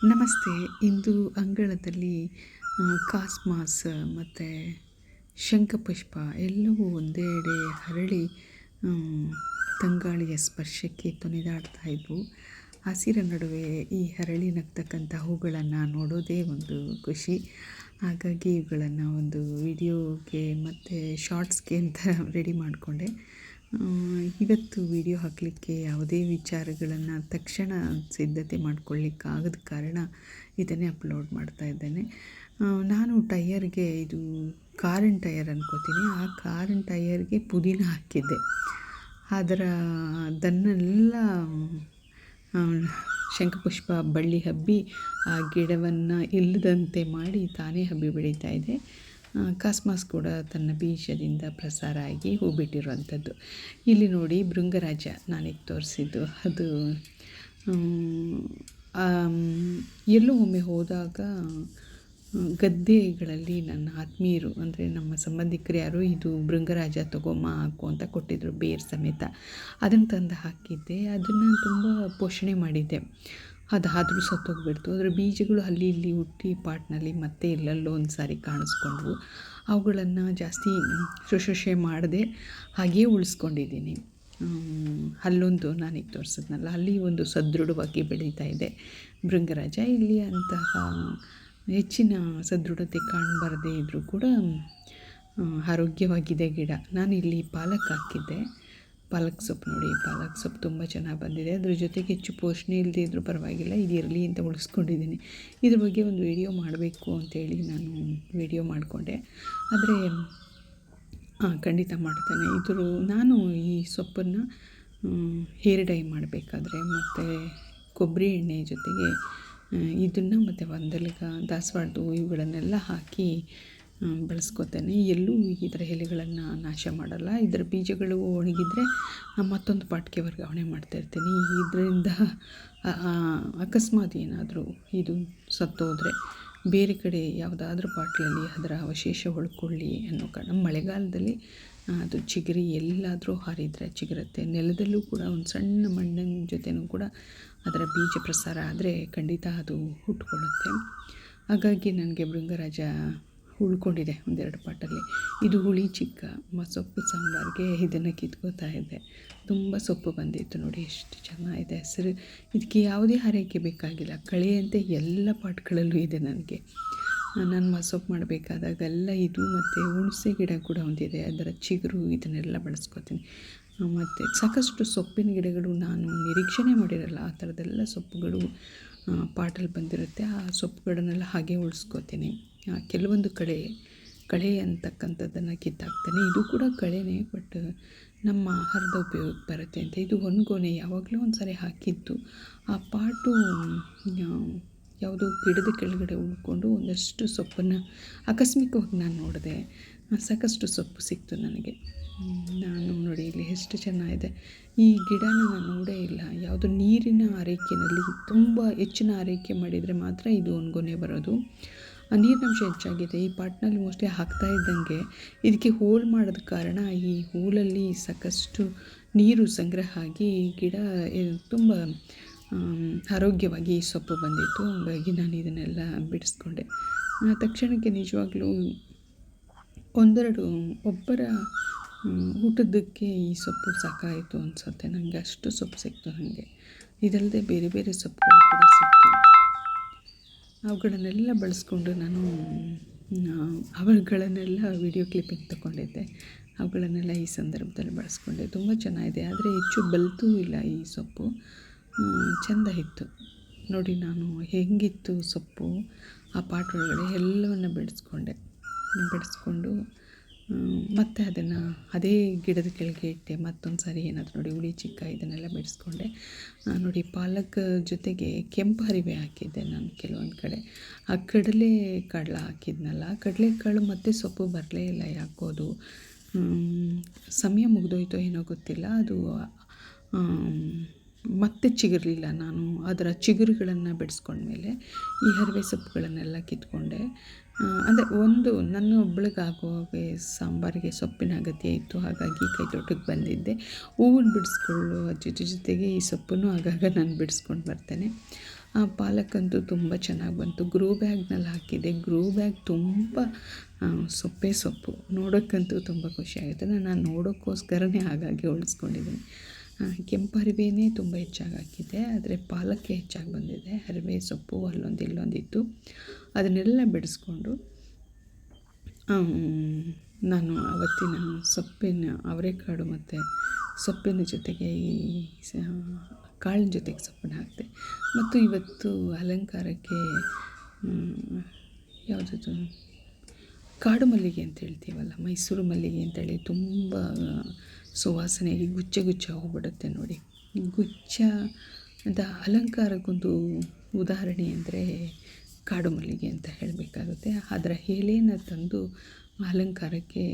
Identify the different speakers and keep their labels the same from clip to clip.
Speaker 1: ನಮಸ್ತೆ. ಇಂದು ಅಂಗಳದಲ್ಲಿ ಕಾಸ್ಮಾಸ್ ಮತ್ತು ಶಂಖಪುಷ್ಪ ಎಲ್ಲವೂ ಒಂದೆಡೆ ಹರಳಿ ತಂಗಾಳಿಯ ಸ್ಪರ್ಶಕ್ಕೆ ತೊನೆದಾಡ್ತಾ ಇದ್ವು. ಹಸಿರ ನಡುವೆ ಈ ಹರಳಿ ನಗ್ತಕ್ಕಂಥ ಹೂಗಳನ್ನು ನೋಡೋದೇ ಒಂದು ಖುಷಿ. ಹಾಗಾಗಿ ಇವುಗಳನ್ನು ಒಂದು ವಿಡಿಯೋಗೆ ಮತ್ತು ಶಾರ್ಟ್ಸ್ಗೆ ಅಂತ ರೆಡಿ ಮಾಡಿಕೊಂಡೆ. ಇವತ್ತು ವಿಡಿಯೋ ಹಾಕಲಿಕ್ಕೆ ಯಾವುದೇ ವಿಚಾರಗಳನ್ನು ತಕ್ಷಣ ಸಿದ್ಧತೆ ಮಾಡ್ಕೊಳ್ಳಿಕ್ಕಾಗದ ಕಾರಣ ಇದನ್ನೇ ಅಪ್ಲೋಡ್ ಮಾಡ್ತಾ ಇದ್ದೇನೆ. ನಾನು ಟೈಯರ್ಗೆ ಇದು ಕಾರಿನ ಟಯರ್ ಅನ್ಕೋತೀನಿ. ಆ ಕಾರಿನ ಟೈಯರ್ಗೆ ಪುದೀನ ಹಾಕಿದ್ದೆ. ಅದರ ಅದನ್ನೆಲ್ಲ ಶಂಖಪುಷ್ಪ, ಬಳ್ಳಿ ಹಬ್ಬಿ ಆ ಗಿಡವನ್ನು ಇಲ್ಲದಂತೆ ಮಾಡಿ ತಾನೇ ಹಬ್ಬಿ ಬೆಳೀತಾ ಇದೆ ಕಾಸ್ಮಾಸ್ ಕೂಡ ತನ್ನ ಬೀಜದಿಂದ ಪ್ರಸಾರ ಆಗಿ ಹೂ ಬಿಟ್ಟಿರುವಂಥದ್ದು ಇಲ್ಲಿ ನೋಡಿ ಭೃಂಗರಾಜ ನಾನೀಗ ತೋರಿಸಿದ್ದು. ಅದು ಎಲ್ಲೂ ಒಮ್ಮೆ ಹೋದಾಗ ಗದ್ದೆಗಳಲ್ಲಿ ನನ್ನ ಆತ್ಮೀಯರು, ಅಂದರೆ ನಮ್ಮ ಸಂಬಂಧಿಕರು ಯಾರು, ಇದು ಭೃಂಗರಾಜ ತಗೊಮ್ಮ ಹಾಕು ಅಂತ ಕೊಟ್ಟಿದ್ದರು ಬೇರು ಸಮೇತ. ಅದನ್ನು ತಂದು ಹಾಕಿದ್ದೆ. ಅದನ್ನು ತುಂಬ ಪೋಷಣೆ ಮಾಡಿದ್ದೆ. ಅದಾದರೂ ಸತ್ತೋಗ್ಬಿಡ್ತು. ಅದರ ಬೀಜಗಳು ಅಲ್ಲಿ ಇಲ್ಲಿ ಹುಟ್ಟಿ ಪಾಟ್ನಲ್ಲಿ ಮತ್ತೆ ಎಲ್ಲೆಲ್ಲೋ ಒಂದು ಸಾರಿ ಕಾಣಿಸ್ಕೊಂಡ್ವು. ಅವುಗಳನ್ನು ಜಾಸ್ತಿ ಶುಶ್ರೂಷೆ ಮಾಡದೆ ಹಾಗೇ ಉಳಿಸ್ಕೊಂಡಿದ್ದೀನಿ. ಅಲ್ಲೊಂದು ನಾನೀಗ ತೋರಿಸಿದ್ನಲ್ಲ, ಅಲ್ಲಿ ಒಂದು ಸದೃಢವಾಗಿ ಬೆಳೀತಾ ಇದೆ ಭೃಂಗರಾಜ. ಇಲ್ಲಿ ಅಂತಹ ಹೆಚ್ಚಿನ ಸದೃಢತೆ ಕಾಣಬಾರದೇ ಇದ್ದರೂ ಕೂಡ ಆರೋಗ್ಯವಾಗಿದೆ ಗಿಡ. ನಾನು ಇಲ್ಲಿ ಪಾಲಕ್ ಹಾಕಿದ್ದೆ. ಪಾಲಕ್ ಸೊಪ್ಪು ನೋಡಿ, ಪಾಲಕ್ ಸೊಪ್ಪು ತುಂಬ ಚೆನ್ನಾಗಿ ಬಂದಿದೆ. ಅದ್ರ ಜೊತೆಗೆ ಹೆಚ್ಚು ಪೋಷಣೆ ಇಲ್ಲದೆ ಇದ್ದರೂ ಪರವಾಗಿಲ್ಲ, ಇದು ಇರಲಿ ಅಂತ ಉಳಿಸ್ಕೊಂಡಿದ್ದೀನಿ. ಇದ್ರ ಬಗ್ಗೆ ಒಂದು ವಿಡಿಯೋ ಮಾಡಬೇಕು ಅಂತೇಳಿ ನಾನು ವಿಡಿಯೋ ಮಾಡಿಕೊಂಡೆ. ಆದರೆ ಖಂಡಿತ ಮಾಡ್ತಾನೆ. ಇದ್ರ ನಾನು ಈ ಸೊಪ್ಪನ್ನು ಹೇರ್ ಡೈ ಮಾಡಬೇಕಾದ್ರೆ ಮತ್ತು ಕೊಬ್ಬರಿ ಎಣ್ಣೆ ಜೊತೆಗೆ ಇದನ್ನು ಮತ್ತು ಒಂದಲಿಗ ದಾಸವಾಳದ ಇವುಗಳನ್ನೆಲ್ಲ ಹಾಕಿ ಬಳಸ್ಕೊತೇನೆ. ಎಲ್ಲೂ ಇದರ ಎಲೆಗಳನ್ನು ನಾಶ ಮಾಡಲ್ಲ. ಇದರ ಬೀಜಗಳು ಒಣಗಿದರೆ ಮತ್ತೊಂದು ಪಾಟ್ಗೆ ವರ್ಗಾವಣೆ ಮಾಡ್ತಾಯಿರ್ತೀನಿ ಇದರಿಂದ ಅಕಸ್ಮಾತ್ ಏನಾದರೂ ಇದು ಸತ್ತೋದರೆ ಬೇರೆ ಕಡೆ ಯಾವುದಾದ್ರೂ ಪಾಟ್ಲಲ್ಲಿ ಅದರ ಅವಶೇಷ ಉಳ್ಕೊಳ್ಳಿ ಅನ್ನೋ ಕಾರಣ. ಮಳೆಗಾಲದಲ್ಲಿ ಅದು ಚಿಗರಿ ಎಲ್ಲಾದರೂ ಹಾರಿದರೆ ಚಿಗುರುತ್ತೆ. ನೆಲದಲ್ಲೂ ಕೂಡ ಒಂದು ಸಣ್ಣ ಮಣ್ಣಿನ ಜೊತೆನೂ ಕೂಡ ಅದರ ಬೀಜ ಪ್ರಸಾರ ಆದರೆ ಖಂಡಿತ ಅದು ಹುಟ್ಕೊಳ್ಳುತ್ತೆ. ಹಾಗಾಗಿ ನನಗೆ ಭೃಂಗರಾಜ ಉಳ್ಕೊಂಡಿದೆ ಒಂದೆರಡು ಪಾಟಲ್ಲಿ. ಇದು ಹುಳಿ ಚಿಕ್ಕ ಸೊಪ್ಪು ಸಾಂಬಾರಿಗೆ ಇದನ್ನು ಕಿತ್ಕೋತಾ ಇದ್ದೆ ತುಂಬ ಸೊಪ್ಪು ಬಂದಿತ್ತು ನೋಡಿ, ಎಷ್ಟು ಚೆನ್ನಾಗಿದೆ ಹಸಿರು. ಇದಕ್ಕೆ ಯಾವುದೇ ಆರೈಕೆ ಬೇಕಾಗಿಲ್ಲ. ಕಳೆಯಂತೆ ಎಲ್ಲ ಪಾಟ್ಗಳಲ್ಲೂ ಇದೆ ನನಗೆ. ನಾನು ಮಸೊಪ್ಪು ಮಾಡಬೇಕಾದಾಗೆಲ್ಲ ಇದು ಮತ್ತು ಹುಣಸೆ ಗಿಡ ಕೂಡ ಒಂದಿದೆ. ಅದರ ಚಿಗುರು ಇದನ್ನೆಲ್ಲ ಬಳಸ್ಕೊತೀನಿ. ಮತ್ತು ಸಾಕಷ್ಟು ಸೊಪ್ಪಿನ ಗಿಡಗಳು ನಾನು ನಿರೀಕ್ಷಣೆ ಮಾಡಿರಲ್ಲ, ಆ ಥರದ್ದೆಲ್ಲ ಸೊಪ್ಪುಗಳು ಪಾಟಲ್ಲಿ ಬಂದಿರುತ್ತೆ. ಆ ಸೊಪ್ಪುಗಳನ್ನೆಲ್ಲ ಹಾಗೆ ಉಳಿಸ್ಕೋತೀನಿ. ಕೆಲವೊಂದು ಕಳೆ ಕಳೆ ಅಂತಕ್ಕಂಥದ್ದನ್ನು ಕಿತ್ತಾಕ್ತಾನೆ. ಇದು ಕೂಡ ಕಳೆನೇ ಬಟ್ ನಮ್ಮ ಆಹಾರದ ಉಪಯೋಗಕ್ಕೆ ಬರುತ್ತೆ ಅಂತ. ಇದು ಒಣಗೋಣೆ ಯಾವಾಗಲೂ ಒಂದು ಸಾರಿ ಹಾಕಿದ್ದು. ಆ ಪಾಟು ಯಾವುದು ಗಿಡದ ಕೆಳಗಡೆ ಉಳ್ಕೊಂಡು ಒಂದಷ್ಟು ಸೊಪ್ಪನ್ನು, ಆಕಸ್ಮಿಕವಾಗಿ ನಾನು ನೋಡಿದೆ. ಸಾಕಷ್ಟು ಸೊಪ್ಪು ಸಿಕ್ತು ನನಗೆ. ನಾನು ನೋಡಿ ಇಲ್ಲಿ ಎಷ್ಟು ಚೆನ್ನಾಗಿದೆ. ಈ ಗಿಡನ ನಾನು ನೋಡೇ ಇಲ್ಲ. ಯಾವುದು ನೀರಿನ ಆರೈಕೆಯಲ್ಲಿ ತುಂಬ ಹೆಚ್ಚಿನ ಆರೈಕೆ ಮಾಡಿದರೆ ಮಾತ್ರ ಇದು ಒನ್ಗೊನೆ ಬರೋದು. ನೀರಿನಂಶ ಹೆಚ್ಚಾಗಿದೆ. ಈ ಪಾಟ್ನಲ್ಲಿ ಮೋಸ್ಟ್ಲಿ ಹಾಕ್ತಾ ಇದ್ದಂಗೆ ಇದಕ್ಕೆ ಹೋಲ್ ಮಾಡೋದ ಕಾರಣ ಈ ಹೋಲಲ್ಲಿ ಸಾಕಷ್ಟು ನೀರು ಸಂಗ್ರಹ ಆಗಿ ಗಿಡ ತುಂಬ ಆರೋಗ್ಯವಾಗಿ ಸೊಪ್ಪು ಬಂದಿತ್ತು. ಹಾಗಾಗಿ ನಾನು ಇದನ್ನೆಲ್ಲ ಬಿಡಿಸ್ಕೊಂಡೆ. ತಕ್ಷಣಕ್ಕೆ ನಿಜವಾಗ್ಲೂ ಒಂದೆರಡು, ಒಬ್ಬರ ಊಟದಕ್ಕೆ ಈ ಸೊಪ್ಪು ಸಾಕಾಯಿತು ಅನಿಸುತ್ತೆ. ನನಗೆ ಅಷ್ಟು ಸೊಪ್ಪು ಸಿಕ್ತು ನನಗೆ ಇದಲ್ಲದೆ ಬೇರೆ ಬೇರೆ ಸೊಪ್ಪುಗಳು ಕೂಡ ಸಿಕ್ತು. ಅವುಗಳನ್ನೆಲ್ಲ ಬಳಸ್ಕೊಂಡು ನಾನು ಅವುಗಳನ್ನೆಲ್ಲ ವಿಡಿಯೋ ಕ್ಲಿಪ್ಪಿಂಗ್ ತಗೊಂಡಿದ್ದೆ ಅವುಗಳನ್ನೆಲ್ಲ ಈ ಸಂದರ್ಭದಲ್ಲಿ ಬಳಸ್ಕೊಂಡೆ. ತುಂಬ ಚೆನ್ನಾಗಿದೆ. ಆದರೆ ಹೆಚ್ಚು ಬಲ್ತೂ ಇಲ್ಲ ಈ ಸೊಪ್ಪು. ಚೆಂದ ಇತ್ತು. ನೋಡಿ ನಾನು ಹೆಂಗಿತ್ತು ಸೊಪ್ಪು. ಆ ಪಾಟ್ ಒಳಗಡೆ ಎಲ್ಲವನ್ನು ಬಿಡಿಸ್ಕೊಂಡು. ಆ, ಮತ್ತೆ ಅದನ್ನು ಅದೇ ಗಿಡದ ಕೆಳಗೆ ಇಟ್ಟೆ, ಮತ್ತೊಂದು ಸಾರಿ ಏನಾದರೂ ನೋಡಿ ಹುಳಿ ಚಿಕ್ಕ ಇದನ್ನೆಲ್ಲ ಬಿಡಿಸ್ಕೊಂಡೆ. ನೋಡಿ ಪಾಲಕ್ ಜೊತೆಗೆ ಕೆಂಪು ಹರಿವೆ ಹಾಕಿದ್ದೆ ನಾನು ಕೆಲವೊಂದು ಕಡೆ. ಆ ಕಡಲೆ ಕಡಲ ಹಾಕಿದ್ನಲ್ಲ ಕಡಲೆಕಾಳು ಮತ್ತೆ ಸೊಪ್ಪು ಬರಲೇ ಇಲ್ಲ ಯಾಕೋದು. ಸಮಯ ಮುಗಿದೋಯ್ತೋ ಏನೋ ಗೊತ್ತಿಲ್ಲ, ಅದು ಮತ್ತೆ ಚಿಗುರಲಿಲ್ಲ ನಾನು. ಅದರ ಚಿಗುರುಗಳನ್ನು ಬಿಡಿಸ್ಕೊಂಡ್ಮೇಲೆ ಈ ಹರಿವೆ ಸೊಪ್ಪುಗಳನ್ನೆಲ್ಲ ಕಿತ್ಕೊಂಡೆ. ಅಂದರೆ ಒಂದು, ನನ್ನ ಒಬ್ಬಳಿಗಾಗುವಾಗೆ ಸಾಂಬಾರಿಗೆ ಸೊಪ್ಪಿನ ಅಗತ್ಯ ಇತ್ತು. ಹಾಗಾಗಿ ಕೈ ತೋಟಕ್ಕೆ ಬಂದಿದ್ದೆ. ಹೂವನ್ನು ಬಿಡಿಸ್ಕೊಳ್ಳೋ ಜೊತೆ ಜೊತೆಗೆ ಈ ಸೊಪ್ಪನ್ನು ಆಗಾಗ ನಾನು ಬಿಡಿಸ್ಕೊಂಡು ಬರ್ತೇನೆ. ಆ ಪಾಲಕ್ಕಂತೂ ತುಂಬ ಚೆನ್ನಾಗಿ ಬಂತು. ಗ್ರೋ ಬ್ಯಾಗ್ನಲ್ಲಿ ಹಾಕಿದೆ ಗ್ರೋ ಬ್ಯಾಗ್ ತುಂಬ ಸೊಪ್ಪೇ ಸೊಪ್ಪು. ನೋಡೋಕ್ಕಂತೂ ತುಂಬ ಖುಷಿಯಾಗುತ್ತೆ ನಾನು ನೋಡೋಕ್ಕೋಸ್ಕರನೇ ಹಾಗಾಗಿ ಉಳಿಸ್ಕೊಂಡಿದ್ದೀನಿ. ಕೆಂಪು ಹರಿವೆನೇ ತುಂಬ ಹೆಚ್ಚಾಗಿ ಹಾಕಿದ್ದೆ, ಆದರೆ ಪಾಲಕ್ಕೆ ಹೆಚ್ಚಾಗಿ ಬಂದಿದೆ. ಹರಿವೆ ಸೊಪ್ಪು, ಅಲ್ಲೊಂದು ಇಲ್ಲೊಂದಿತ್ತು. ಅದನ್ನೆಲ್ಲ ಬಿಡಿಸ್ಕೊಂಡು ನಾನು ಅವತ್ತಿನ ಸೊಪ್ಪಿನ ಅವರೆಕಾಳು ಮತ್ತು ಸೊಪ್ಪಿನ ಜೊತೆಗೆ ಕಾಳಿನ ಜೊತೆಗೆ ಸೊಪ್ಪನ್ನ ಹಾಕಿದೆ. ಮತ್ತು ಇವತ್ತು ಅಲಂಕಾರಕ್ಕೆ ಯಾವುದದು? ಕಾಡು ಮಲ್ಲಿಗೆ ಅಂತ ಹೇಳ್ತೀವಲ್ಲ, ಮೈಸೂರು ಮಲ್ಲಿಗೆ ಅಂತೇಳಿ ತುಂಬ ಸುವಾಸನೆಯಾಗಿ ಗುಚ್ಚ ಗುಚ್ಚ ಹೋಗ್ಬಿಡುತ್ತೆ ನೋಡಿ. ಗುಚ್ಛದ ಅಲಂಕಾರಕ್ಕೊಂದು ಉದಾಹರಣೆ ಅಂದರೆ ಕಾಡು ಮಲ್ಲಿಗೆ ಅಂತ ಹೇಳಬೇಕಾಗುತ್ತೆ. ಅದರ ಎಲೆನ ತಂದು ಅಲಂಕಾರಕ್ಕೆ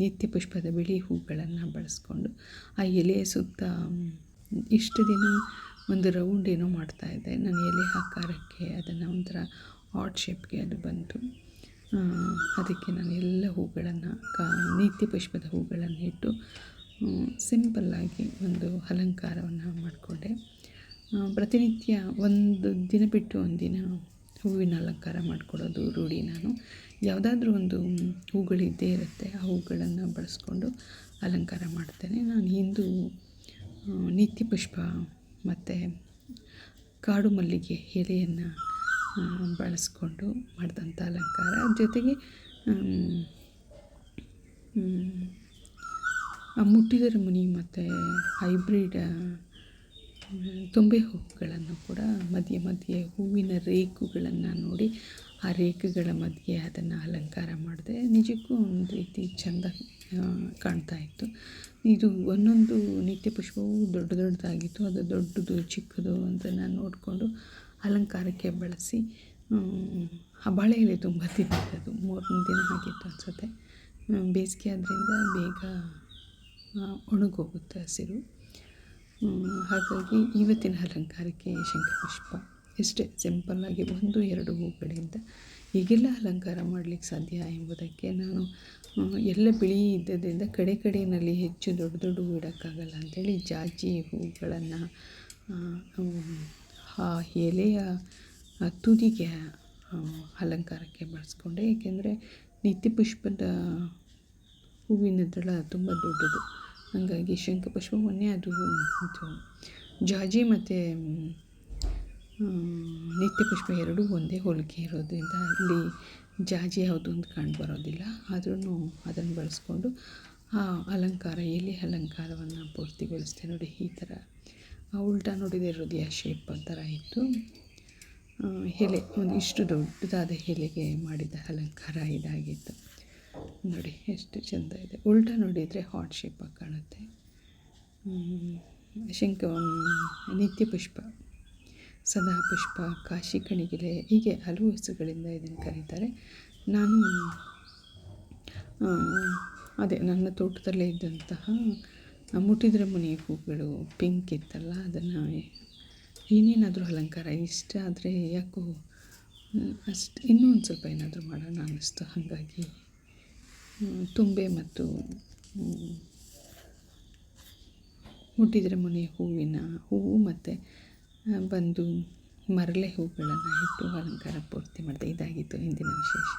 Speaker 1: ನಿತ್ಯ ಪುಷ್ಪದ ಬಿಳಿ ಹೂಗಳನ್ನು ಬಳಸ್ಕೊಂಡು ಆ ಎಲೆಯ ಸುತ್ತ ಇಷ್ಟು ದಿನ ಒಂದು ರೌಂಡ್ ಏನೋ ಮಾಡ್ತಾಯಿದ್ದೆ ನಾನು ಎಲೆ ಆಕಾರಕ್ಕೆ ಅದನ್ನು ಒಂಥರ ಆಟ್ ಶೇಪ್ಗೆ ಅದು ಬಂತು. ಅದಕ್ಕೆ ನಾನು ಎಲ್ಲ ಹೂಗಳನ್ನು ಕಾ, ನಿತ್ಯ ಪುಷ್ಪದ ಹೂಗಳನ್ನು ಇಟ್ಟು ಸಿಂಪಲ್ಲಾಗಿ ಒಂದು ಅಲಂಕಾರವನ್ನು ಮಾಡಿಕೊಂಡೆ. ಪ್ರತಿನಿತ್ಯ ಒಂದು ದಿನ ಬಿಟ್ಟು ಒಂದು ದಿನ ಹೂವಿನ ಅಲಂಕಾರ ಮಾಡಿಕೊಡೋದು ರೂಢಿ ನಾನು. ಯಾವುದಾದ್ರೂ ಒಂದು ಹೂಗಳಿದ್ದೇ ಇರುತ್ತೆ, ಆ ಹೂಗಳನ್ನು ಬಳಸ್ಕೊಂಡು ಅಲಂಕಾರ ಮಾಡ್ತೇನೆ. ನಾನು ಹಿಂದೂ ನಿತ್ಯ ಪುಷ್ಪ ಮತ್ತು ಕಾಡು ಮಲ್ಲಿಗೆ ಎಲೆಯನ್ನು ಬಳಸ್ಕೊಂಡು ಮಾಡಿದಂಥ ಅಲಂಕಾರ. ಜೊತೆಗೆ ಮುಟ್ಟಿದರ ಮುನಿ ಮತ್ತು ಹೈಬ್ರಿಡ್ ತುಂಬೆ ಹೂವುಗಳನ್ನು ಕೂಡ ಮಧ್ಯೆ ಮಧ್ಯೆ ಹೂವಿನ ರೇಖುಗಳನ್ನು ನೋಡಿ ಆ ರೇಖೆಗಳ ಮಧ್ಯೆ ಅದನ್ನು ಅಲಂಕಾರ ಮಾಡಿದೆ. ನಿಜಕ್ಕೂ ಒಂದು ರೀತಿ ಚೆಂದ ಕಾಣ್ತಾ ಇತ್ತು. ಇದು ಒಂದೊಂದು ನಿತ್ಯ ಪುಷ್ಪವು ದೊಡ್ಡ ದೊಡ್ಡದಾಗಿತ್ತು. ಅದು ದೊಡ್ಡದು, ಚಿಕ್ಕದು ಅಂತ ನಾನು ನೋಡಿಕೊಂಡು ಅಲಂಕಾರಕ್ಕೆ ಬಳಸಿ ಆ ಬಾಳೆ ಎಲೆ ತುಂಬ ತಿಂದಿದ್ದು ಮೂರನೇ ದಿನ ಆಗಿತ್ತು ಅನಿಸುತ್ತೆ. ಬೇಸಿಗೆ ಆದ್ದರಿಂದ ಬೇಗ ಒಣಗೋಗುತ್ತೆ ಹಸಿರು. ಹಾಗಾಗಿ ಇವತ್ತಿನ ಅಲಂಕಾರಕ್ಕೆ ಶಂಖಪುಷ್ಪ. ಇಷ್ಟೇ ಸಿಂಪಲ್ಲಾಗಿ ಒಂದು, ಎರಡು ಹೂಗಳಿಂದ ಈಗೆಲ್ಲ ಅಲಂಕಾರ ಮಾಡಲಿಕ್ಕೆ ಸಾಧ್ಯ ಎಂಬುದಕ್ಕೆ ನಾನು ಎಲ್ಲ ಬಿಳಿ ಇದ್ದದ್ರಿಂದ ಕಡೆ ಕಡೆಯಲ್ಲಿ ಹೆಚ್ಚು ದೊಡ್ಡ ದೊಡ್ಡ ಹೂ ಇಡೋಕ್ಕಾಗಲ್ಲ ಅಂಥೇಳಿ ಜಾಜಿ ಹೂಗಳನ್ನು ಆ ಎಲೆಯ ತುದಿಗೆ ಅಲಂಕಾರಕ್ಕೆ ಬಳಸ್ಕೊಂಡೆ. ಏಕೆಂದರೆ ನಿತ್ಯಪುಷ್ಪದ ಹೂವಿನ ದಳ ತುಂಬ ದೊಡ್ಡದು. ಹಾಗಾಗಿ ಶಂಖಪುಷ್ಪವನ್ನೇ ಅದು ಇದು. ಜಾಜಿ ಮತ್ತು ನಿತ್ಯ ಪುಷ್ಪ ಎರಡೂ ಒಂದೇ ಹೋಲಿಕೆ ಇರೋದ್ರಿಂದ ಅಲ್ಲಿ ಜಾಜಿ ಯಾವುದು ಅಂತ ಕಂಡು ಬರೋದಿಲ್ಲ. ಆದ್ರೂ ಅದನ್ನು ಬಳಸ್ಕೊಂಡು ಆ ಅಲಂಕಾರ, ಎಲೆ ಅಲಂಕಾರವನ್ನು ಪೂರ್ತಿಗೊಳಿಸ್ದೆ ನೋಡಿ ಈ ಥರ. ಉಲ್ಟಾ ನೋಡಿದರೆ ಹೃದಯ ಶೇಪ್ ಥರ ಇತ್ತು. ಎಲೆ, ಒಂದು ಇಷ್ಟು ದೊಡ್ಡದಾದ ಎಲೆಗೆ ಮಾಡಿದ ಅಲಂಕಾರ ಇದಾಗಿತ್ತು. ನೋಡಿ, ಎಷ್ಟು ಚೆಂದ ಇದೆ. ಉಲ್ಟಾ ನೋಡಿದರೆ ಹಾಟ್ ಶೇಪಾಗಿ ಕಾಣುತ್ತೆ. ಶಂಕ ನಿತ್ಯ ಪುಷ್ಪ, ಸದಾ ಪುಷ್ಪ, ಕಾಶಿ ಕಣಿಗಿಲೆ, ಹೀಗೆ ಹಲವು ಹೆಸರುಗಳಿಂದ ಇದನ್ನು ಕರೀತಾರೆ. ನಾನು ಅದೇ ನನ್ನ ತೋಟದಲ್ಲೇ ಇದ್ದಂತಹ ಮುಟ್ಟಿದ್ರೆ ಮುನಿ ಹೂಗಳು ಪಿಂಕ್ ಇತ್ತಲ್ಲ, ಅದನ್ನು ಏನೇನಾದರೂ ಅಲಂಕಾರ, ಇಷ್ಟ ಆದರೆ ಯಾಕೋ ಅಷ್ಟು, ಇನ್ನೂ ಒಂದು ಸ್ವಲ್ಪ ಏನಾದರೂ ಮಾಡೋಣ ಅನ್ನಿಸ್ತು. ಹಾಗಾಗಿ ತುಂಬೆ ಮತ್ತು ಮುಟ್ಟಿದ್ರೆ ಮುನಿ ಹೂವಿನ ಹೂವು ಮತ್ತು ಬಂದು ಮರಳೆ ಹೂಗಳನ್ನು ಇಟ್ಟು ಅಲಂಕಾರ ಪೂರ್ತಿ ಮಾಡಿದೆ. ಇದಾಗಿತ್ತು ಇಂದಿನ ವಿಶೇಷ.